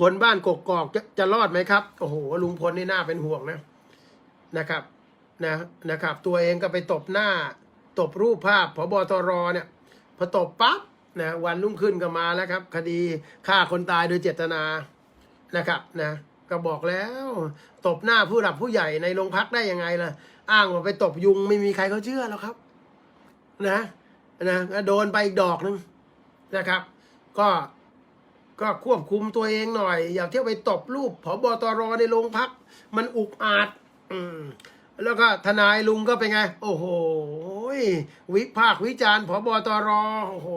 พลบ้านกกอกจะจะรอดไหมครับ โอ้โห ลุงพลนี่น่าเป็นห่วงนะ นะครับนะนะครับ ตัวเองก็ไปตบหน้า ตบรูปภาพพบตรเนี่ยพอตบปั๊บนะวันรุ่งขึ้นก็มาแล้วครับ คดีฆ่าคนตายโดยเจตนานะครับนะก็บอกแล้ว ตบหน้าผู้หลักผู้ใหญ่ในโรงพักได้ยังไงล่ะ อ้างว่าไปตบยุงไม่มีใครเขาเชื่อแล้วครับ นะนะโดนไปอีกดอกหนึ่งนะครับ ก็ ก็ควบคุมตัวเองหน่อย อย่าเที่ยวไปตบรูปผบตรในโรงพัก มันอุกอาจ อืมแล้วก็ทนายลุงก็เป็นไง โอ้โหวิพากวิจารณ์ผบตรโอ้โห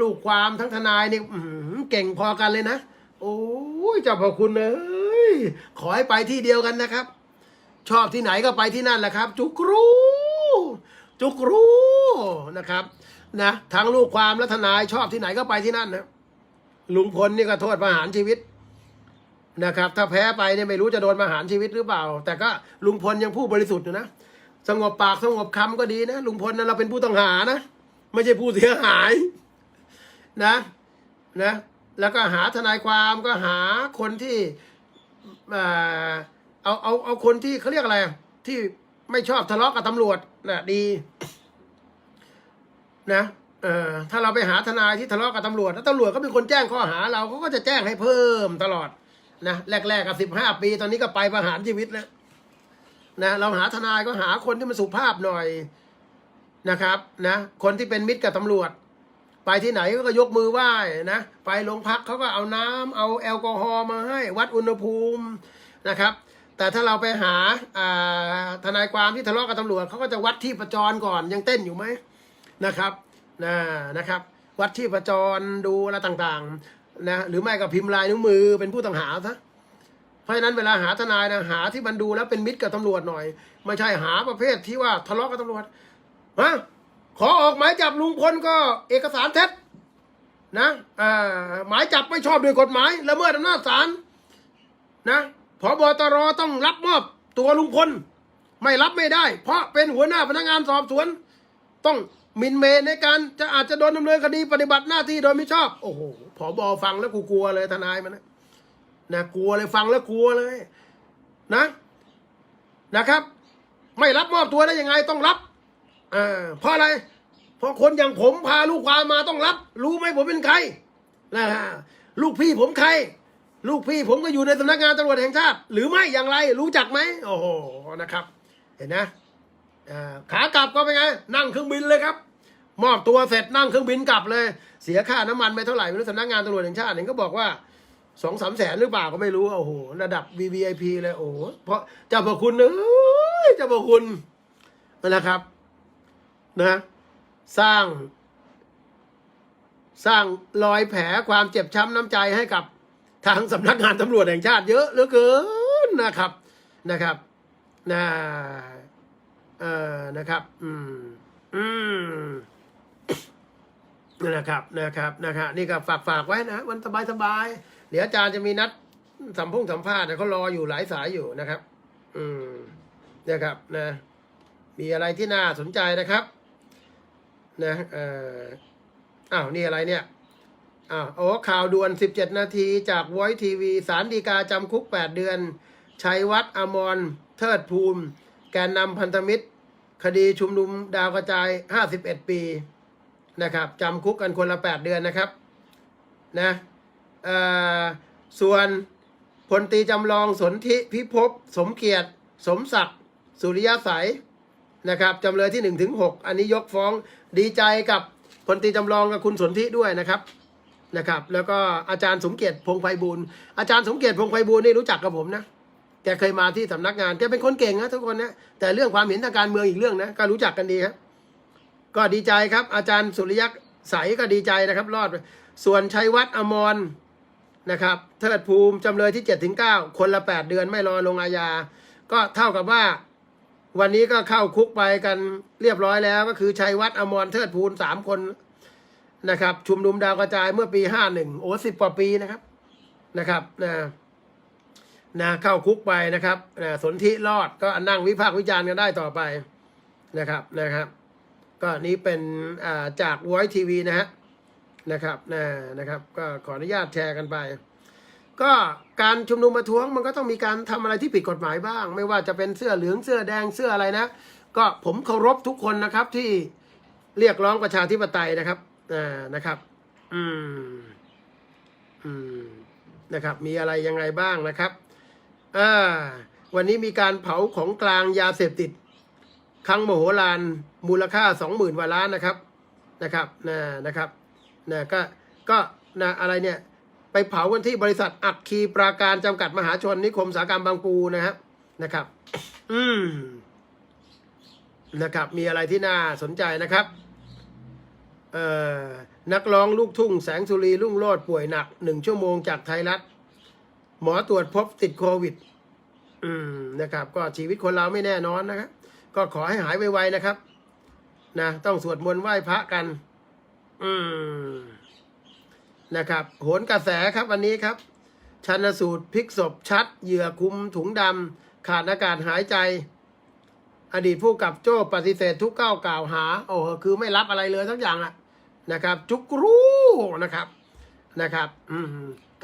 ลูกความทั้งทนายนี่เก่งพอกันเลยนะ โอ้ยเจ้าพระคุณเอ้ยขอให้ไปที่เดียวกันนะครับ ชอบที่ไหนก็ไปที่นั่นแหละครับ จุกรูจุกรูนะครับนะทั้งลูกความและทนายชอบที่ไหนก็ไปที่นั่นนะ ลุงพลนี่ก็โทษประหารชีวิตนะครับ ถ้าแพ้ไปเนี่ยไม่รู้จะโดนประหารชีวิตหรือเปล่า แต่ก็ลุงพลยังผู้บริสุทธิ์อยู่นะสงบปากสงบคำก็ดีนะลุงพลนั้นเราเป็นผู้ต้องหานะไม่ใช่ผู้เสียหายนะนะแล้วก็หาทนายความก็หาคนที่เอาเอาเอาคนที่เขาเรียกอะไรที่ไม่ชอบทะเลาะกับตำรวจนะดีนะ เออถ้าเราไปหาทนายที่ทะเลาะกับตำรวจแล้วตำรวจก็เป็นคนแจ้งข้อหาเราเขาก็จะแจ้งให้เพิ่มตลอดนะแรกๆกับสิบห้าปี ตอนนี้ก็ไปประหารชีวิตแล้วนะเราหาทนายก็หาคนที่มันสุภาพหน่อยนะครับนะคนที่เป็นมิตรกับตำรวจ ไปที่ไหนก็ยกมือไหว้นะไปโรงพักเขาก็เอาน้ำเอาแอลกอฮอล์มาให้วัดอุณหภูมินะครับ แต่ถ้าเราไปหาอ่าทนายความที่ทะเลาะกับตำรวจเขาก็จะวัดที่ประจรก่อนยังเต้นอยู่ไหมนะครับ นะนะครับ วัดที่ประจรดูอะไรต่างๆนะหรือไม่ก็พิมพ์ลายนิ้วมือเป็นผู้ต้องหาซะเพราะฉะนั้นเวลาหาทนายนะหาที่มันดูแล้วเป็นมิตรกับตำรวจหน่อย ไม่ใช่หาประเภทที่ว่าทะเลาะกับตำรวจฮะขอออกหมายจับลุงพลก็เอกสารเท็จนะอหมายจับไม่ชอบด้วยกฎหมายละเมิดอำนาจศาลนะพบตรต้องรับมอบตัวลุงพล ไม่รับไม่ได้ เพราะเป็นหัวหน้าพนักงานสอบสวน ต้อง มินเมย์ในการจะอาจจะโดนดำเนินคดีปฏิบัติหน้าที่โดยไม่ชอบ โอ้โหผอบอฟังแล้วกูกลัวเลยทนายมันนะนะกลัวเลยฟังแล้วกลัวเลย นะ นะครับ ไม่รับมอบตัวได้ยังไงต้องรับอ่าเพราะอะไร เพราะคนอย่างผมพาลูกความมาต้องรับ รู้ไหมผมเป็นใครนะลูกพี่ผมใคร ลูกพี่ผมก็อยู่ในสำนักงานตำรวจแห่งชาติ หรือไม่อย่างไรรู้จักไหมโอ้โหนะครับ เห็นนะ ขากลับก็เป็นไง นั่งเครื่องบินเลยครับ มอบตัวเสร็จนั่งเครื่องบินกลับเลย เสียค่าน้ำมันไปเท่าไหร่ไม่รู้สำนักงานตำรวจแห่งชาติเห็นก็บอกว่าสองสามแสนหรือเปล่าก็ไม่รู้โอ้โหระดับ VVIP เลยโอ้โหเพราะเจ้าพระคุณเอ้ยเจ้าพระคุณนะครับนะ สร้าง สร้างรอยแผลความเจ็บช้ำน้ำใจให้กับทางสำนักงานตำรวจแห่งชาติเยอะเหลือเกินนะครับนะครับนะ อ่อนะครับ อืม อืมนะครับนะครับนะครับนี่ก็ฝากฝากไว้นะวันสบายสบายเดี๋ยวอาจารย์จะมีนัดสัมพงสัมภาษณ์นะเขารออยู่หลายสายอยู่นะครับ อืมนะครับนะ มีอะไรที่น่าสนใจนะครับ นะเอ่ออ้าวนี่อะไรเนี่ยอ้าวโอ้ข่าวด่วน 17 นาทีจากไวทีวีสารดีกาจำคุก 8 เดือนชัยวัฒน์อมรเทิดภูมิ แกนนำพันธมิตร คดีชุมนุมดาวกระจาย 51 ปีนะครับจำคุกกันคนละ 8 เดือนนะครับนะส่วนพลตีจำลองสนธิพิภพสมเกียรติ สมศักดิ์สุริยะใสยนะครับจำเลยที่หนึ่งถึงหกอันนี้ยกฟ้องดีใจกับพลตีจำลองกับคุณสนธิด้วยนะครับนะครับ แล้วก็อาจารย์สมเกียรติพงไพบูลย์อาจารย์สมเกียรติพงไพบูลย์นี่รู้จักกับผมนะ แกเคยมาที่สำนักงานแกเป็นคนเก่งนะทุกคนนะแต่เรื่องความเห็นทางการเมืองอีกเรื่องนะก็รู้จักกันดีครับก็ดีใจครับ อาจารย์สุริยักษ์ใสก็ดีใจนะครับ รอดส่วนชัยวัฒน์อมรนะครับเทิดภูมิจำเลยที่7ถึง9คนละ 8 เดือนไม่รอลงอาญา ก็เท่ากับว่า วันนี้ก็เข้าคุกไปกันเรียบร้อยแล้ว ก็คือชัยวัฒน์อมรเทิดภูลสามคนนะครับ ชุมนุมดาวกระจายเมื่อปีห้าหนึ่งโอ้สิบกว่าปีนะครับนะครับนะ นะเข้าคุกไปนะครับนะสนธิรอดก็นั่งวิพากษ์วิจารณ์กันได้ต่อไปนะครับนะครับ ก็นี้เป็นจากวอยทีวีนะฮะนะครับนะนะครับ ก็ขออนุญาตแชร์กันไป ก็การชุมนุมประท้วงมันก็ต้องมีการทำอะไรที่ผิดกฎหมายบ้าง ไม่ว่าจะเป็นเสื้อเหลืองเสื้อแดงเสื้ออะไรนะ ก็ผมเคารพทุกคนนะครับที่เรียกร้องประชาธิปไตยนะครับอ่านะครับ อืม อืมนะครับ มีอะไรยังไงบ้างนะครับ อ่า วันนี้มีการเผาของกลางยาเสพติด ครั้งมโหฬารมูลค่าสองหมื่นกว่าล้านนะครับนะครับนะนะครับนะก็ก็นะอะไรเนี่ยไปเผากันที่บริษัทอัคคีปราการจำกัดมหาชนนิคมสาหกรรมบางปูนะครับนะครับ อืมนะครับ มีอะไรที่น่าสนใจนะครับเอ่อนักร้องลูกทุ่งแสงสุรีรุ่งโรจน์ป่วยหนักหนึ่งชั่วโมงจากไทยรัฐ หมอตรวจพบติดโควิด อืมนะครับ ก็ชีวิตคนเราไม่แน่นอนนะครับ ก็ขอให้หายไวๆนะครับ นะ ต้องสวดมนต์ไหว้พระกัน อืมนะครับ โหนกระแสครับวันนี้ครับ ชันสูตรพลิกศพชัด เหยื่อคุมถุงดำขาดอากาศหายใจ อดีตผู้กับโจ้ปฏิเสธทุกก้าวกล่าวหา โอ้โหคือไม่รับอะไรเลยทั้งอย่างอะนะครับ จุกรู้นะครับ นะครับอืม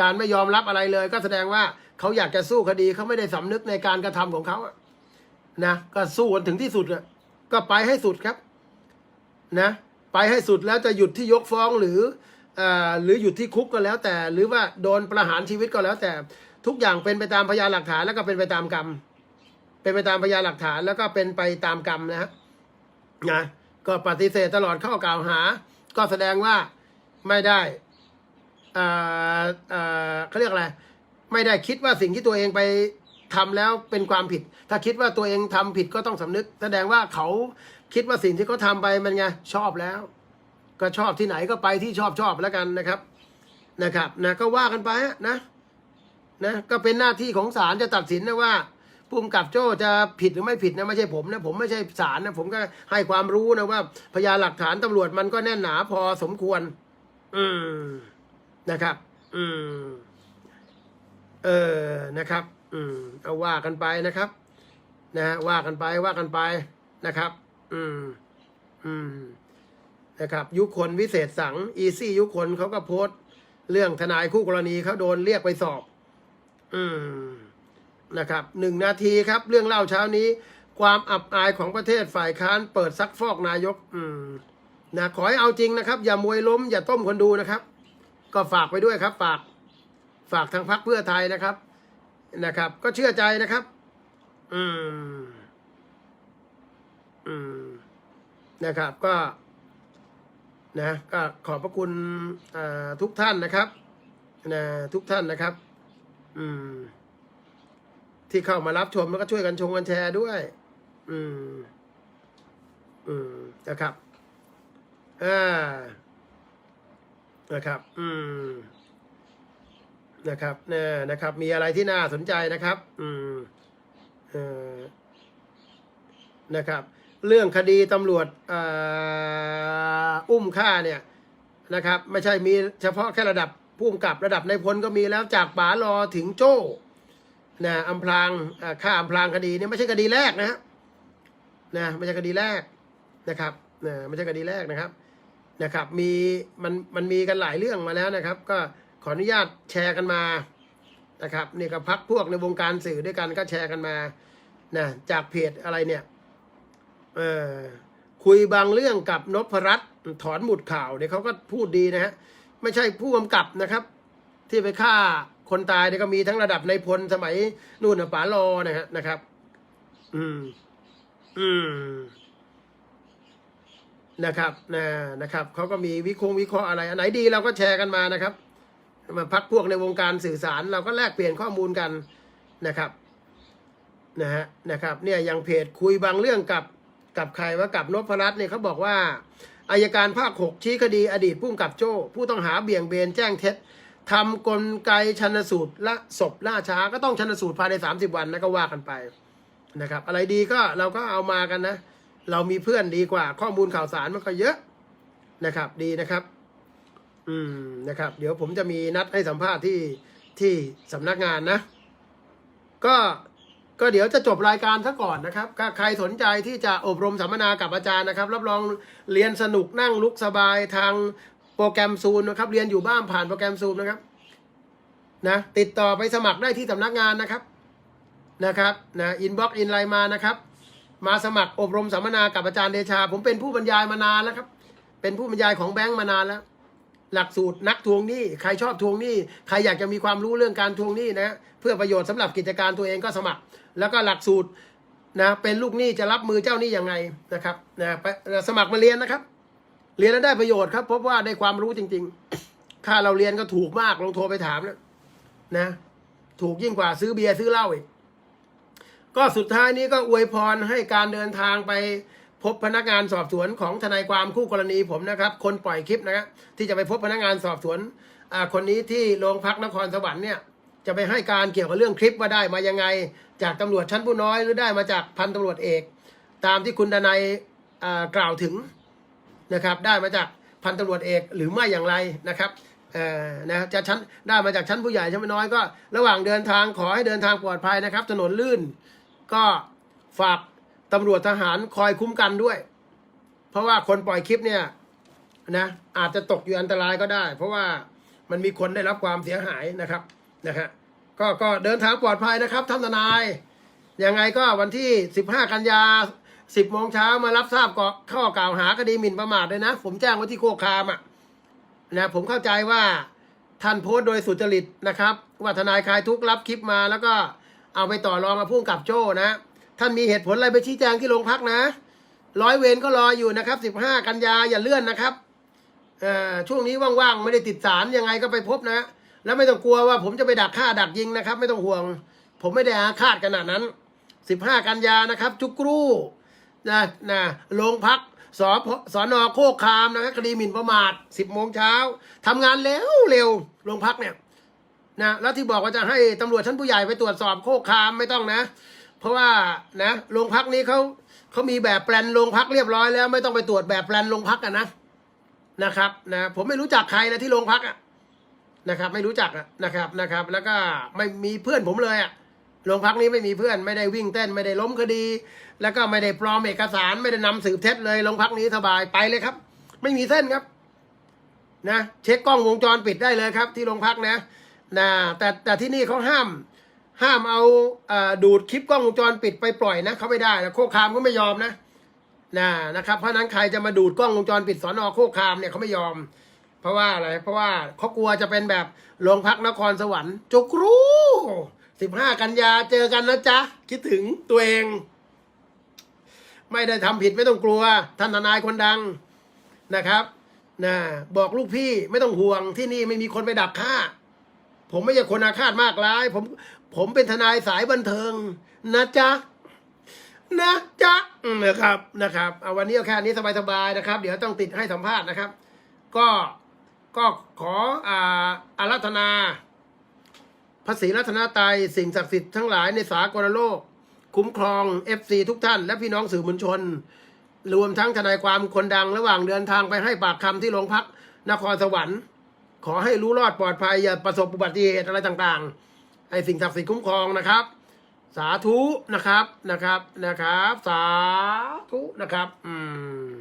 การไม่ยอมรับอะไรเลย ก็แสดงว่าเขาอยากจะสู้คดีเขาไม่ได้สำนึกในการกระทำของเขาอะนะก็สู้กันถึงที่สุดอะก็ไปให้สุดครับ นะ ไปให้สุดแล้วจะหยุดที่ยกฟ้องหรือเอ่อหรือหยุดที่คุกก็แล้วแต่ หรือว่าโดนประหารชีวิตก็แล้วแต่ทุกอย่างเป็นไปตามพยานหลักฐานแล้วก็เป็นไปตามกรรม เป็นไปตามพยานหลักฐานแล้วก็เป็นไปตามกรรมนะฮะนะก็ปฏิเสธตลอดข้อกล่าวหา ก็แสดงว่าไม่ได้ เอ่อเขาเรียกอะไร ไม่ได้คิดว่าสิ่งที่ตัวเองไปทำแล้วเป็นความผิด ถ้าคิดว่าตัวเองทำผิดก็ต้องสำนึก แสดงว่าเขาคิดว่าสิ่งที่เขาทำไปมันไงชอบแล้ว ก็ชอบที่ไหนก็ไปที่ชอบชอบแล้วกันนะครับนะครับนะก็ว่ากันไปนะนะก็เป็นหน้าที่ของศาลจะตัดสินนะว่าภูมิกับโจ้จะผิดหรือไม่ผิดนะไม่ใช่ผมนะผมไม่ใช่ศาลนะผมก็ให้ความรู้นะว่า พยานหลักฐานตำรวจมันก็แน่นหนาพอสมควร อืม นะครับ อืม เออนะครับ อืม เอาว่ากันไปนะครับนะฮะว่ากันไปว่ากันไปนะครับ อืม อืม นะครับ ยุคนวิเศษสัง อีซี่ยุคคนเขาก็โพสต์เรื่องทนายคู่กรณีเขาโดนเรียกไปสอบ อืม นะครับหนึ่งนาทีครับ เรื่องเล่าเช้านี้ ความอับอายของประเทศฝ่ายค้านเปิดซักฟอกนายก อืมนะขอให้เอาจริงนะครับ อย่ามวยล้ม อย่าต้มคนดูนะครับ ก็ฝากไปด้วยครับ ฝากฝากทางพรรคเพื่อไทยนะครับนะครับ ก็เชื่อใจนะครับ อืม อืมนะครับ ก็ นะ ก็ขอบพระคุณทุกท่านนะครับนะทุกท่านนะครับ อืม ที่เข้ามารับชมแล้วก็ช่วยกันชงกันแชร์ด้วย อืม อืมนะครับอ่า นะครับ อืม นะครับเนี่ยนะครับ มีอะไรที่น่าสนใจนะครับ อืมเอ่อนะครับ เรื่องคดีตำรวจอ่าอุ้มฆ่าเนี่ยนะครับ ไม่ใช่มีเฉพาะแค่ระดับผู้กำกับระดับในพลก็มีแล้วจากป๋ารอถึงโจ้นะอำพรางอ่าฆ่าอำพรางคดีเนี่ยไม่ใช่คดีแรกนะฮะนะไม่ใช่คดีแรกนะครับนะไม่ใช่คดีแรกนะครับ นะครับมีมันมันมีกันหลายเรื่องมาแล้วนะครับ ก็ขออนุญาตแชร์กันมานะครับนี่ก็พักพวกในวงการสื่อด้วยกันก็แชร์กันมานะจากเพจอะไรเนี่ยเออคุยบางเรื่องกับนพรัตน์ถอนหมุดข่าวเนี่ยเขาก็พูดดีนะฮะไม่ใช่ผู้กำกับนะครับ ที่ไปฆ่าคนตายเนี่ยก็มีทั้งระดับในพลสมัยนู่นนะป๋ารอนะฮะนะครับ อืม อืม นะครับนะนะครับเขาก็มีวิเคราะห์วิเคราะห์อะไรอันไหนดีเราก็แชร์กันมานะครับ มาพักพวกในวงการสื่อสารเราก็แลกเปลี่ยนข้อมูลกันนะครับนะฮะนะครับเนี่ยอย่างเพจคุยบางเรื่องกับกับใครว่ากับนพรัตน์เนี่ยเขาบอกว่าอายการภาคหกชี้คดีอดีตผู้กำกับโจ้ ผู้ต้องหาเบี่ยงเบนแจ้งเท็จทำกลไกชันสูตรละศพล่าช้าก็ต้องชันสูตรภายใน 30 วันนะก็ว่ากันไปนะครับ อะไรดีก็เราก็เอามากันนะ เรามีเพื่อนดีกว่า ข้อมูลข่าวสารมันก็เยอะนะครับ ดีนะครับ อืมนะครับ เดี๋ยวผมจะมีนัดให้สัมภาษณ์ที่ที่สำนักงานนะ ก็ก็เดี๋ยวจะจบรายการซะก่อนนะครับถ้าใครสนใจที่จะอบรมสัมมนากับอาจารย์นะครับ รับรองเรียนสนุกนั่งลุกสบายทางโปรแกรมซูมนะครับ เรียนอยู่บ้านผ่านโปรแกรมซูมนะครับ นะ ติดต่อไปสมัครได้ที่สำนักงานนะครับ นะครับ นะ อินบ็อกอินไลน์มานะครับ มาสมัครอบรมสัมมนากับอาจารย์เดชา ผมเป็นผู้บรรยายมานานแล้วครับ เป็นผู้บรรยายของแบงก์มานานแล้ว หลักสูตรนักทวงหนี้ใครชอบทวงหนี้ใครอยากจะมีความรู้เรื่องการทวงหนี้นะเพื่อประโยชน์สำหรับกิจการตัวเองก็สมัคร แล้วก็หลักสูตรนะเป็นลูกหนี้จะรับมือเจ้าหนี้ยังไงนะครับนะไปสมัครมาเรียนนะครับ เรียนแล้วได้ประโยชน์ครับพบว่าได้ความรู้จริง ๆ ค่าเราเรียนก็ถูกมากลองโทรไปถามนะนะ ถูกยิ่งกว่าซื้อเบียร์ซื้อเหล้าอีก ก็สุดท้ายนี้ก็อวยพรให้การเดินทางไปพบพนักงานสอบสวนของทนายความคู่กรณีผมนะครับ คนปล่อยคลิปนะครับที่จะไปพบพนักงานสอบสวนคนนี้ที่โรงพักนครสวรรค์เนี่ยจะไปให้การเกี่ยวกับเรื่องคลิปว่าได้มายังไง จากตำรวจชั้นผู้น้อยหรือได้มาจากพันตำรวจเอก ตามที่คุณดนัยกล่าวถึงนะครับได้มาจากพันตำรวจเอกหรือไม่อย่างไรนะครับนะจะชั้นได้มาจากชั้นผู้ใหญ่ชั้นผู้น้อยก็ ระหว่างเดินทางขอให้เดินทางปลอดภัยนะครับ ถนนลื่น ก็ฝากตำรวจทหารคอยคุ้มกันด้วย เพราะว่าคนปล่อยคลิปเนี่ยนะอาจจะตกอยู่อันตรายก็ได้ เพราะว่ามันมีคนได้รับความเสียหายนะครับนะฮะก็ก็เดินทางปลอดภัยนะครับท่านทนายยังไงก็วันที่ 15 กันยา 10โมงเช้ามารับทราบก็ข้อกล่าวหาคดีหมิ่นประมาทเลยนะ ผมแจ้งไว้ที่โคกคามอะนะผมเข้าใจว่าท่านโพสต์โดยสุจริตนะครับ ว่าทนายคลายทุกข์รับคลิปมาแล้วก็ เอาไปต่อรองกับพุ่งกับโจ้นะท่านมีเหตุผลอะไรไปชี้แจงที่โรงพักนะ ร้อยเวรก็รออยู่นะครับสิบห้ากันยาอย่าเลื่อนนะครับเอ่อช่วงนี้ว่างๆไม่ได้ติดสารยังไงก็ไปพบนะ แล้วไม่ต้องกลัวว่าผมจะไปดักฆ่าดักยิงนะครับ ไม่ต้องห่วง ผมไม่ได้อาฆาตขนาดนั้นสิบห้ากันยานะครับ จุกรูนะนะโรงพักสพสอนอโคกคามนะครับคดีหมิ่นประมาทสิบโมงเช้าทำงานเร็วเร็วโรงพักเนี่ย นะแล้วที่บอกว่าจะให้ตำรวจชั้นผู้ใหญ่ไปตรวจสอบโคกคามไม่ต้องนะ เพราะว่านะโรงพักนี้เขาเขามีแบบแปลนโรงพักเรียบร้อยแล้วไม่ต้องไปตรวจแบบแปลนโรงพักกันนะนะครับนะผมไม่รู้จักใครนะที่โรงพักอะนะครับ ไม่รู้จักนะครับนะครับ แล้วก็ไม่มีเพื่อนผมเลยอะโรงพักนี้ไม่มีเพื่อนไม่ได้วิ่งเต้นไม่ได้ล้มคดี แล้วก็ไม่ได้ปลอมเอกสารไม่ได้นำสืบเท็จเลยโรงพักนี้สบายไปเลยครับ ไม่มีเส้นครับ นะ เช็คกล้องวงจรปิดได้เลยครับ ที่โรงพักนะ นะแต่แต่ที่นี่เขาห้าม ห้ามเอาอดูดคลิปกล้องวงจรปิดไปปล่อยนะเขาไม่ได้นะโคคามก็ไม่ยอมนะนะนะครับเพราะนั้นใครจะมาดูดกล้องวงจรปิดสอนอโคคามเนี่ยเขาไม่ยอม เพราะว่าอะไรเพราะว่าเขากลัวจะเป็นแบบโรงพักนครสวรรค์จุกรู้สิบห้ากันยาเจอกันนะจ๊ะ คิดถึงตัวเอง ไม่ได้ทำผิดไม่ต้องกลัวท่านทนายคนดังนะครับนะบอกลูกพี่ไม่ต้องห่วงที่นี่ไม่มีคนไปดักฆ่า ผมไม่ใช่คนอาฆาตมากร้าย ผมผมเป็นทนายสายบันเทิง นะจ๊ะนะจ๊ะนะครับนะครับเอาวันนี้เอาแค่นี้สบายๆนะครับ เดี๋ยวต้องติดให้สัมภาษณ์นะครับ ก็ก็ขออ่าอารัธนาพระศรีรัตนตรัยสิ่งศักดิ์สิทธิ์ทั้งหลายในสากลโลก คุ้มครอง FC ทุกท่าน และพี่น้องสื่อมวลชน รวมทั้งทนายความคนดังระหว่างเดินทางไปให้ปากคำที่โรงพักนครสวรรค์ ขอให้รู้รอดปลอดภัยอย่าประสบอุบัติเหตุอะไรต่างๆ ให้สิ่งศักดิ์สิทธิ์คุ้มครองนะครับ สาธุนะครับนะครับนะครับ สาธุนะครับ อืม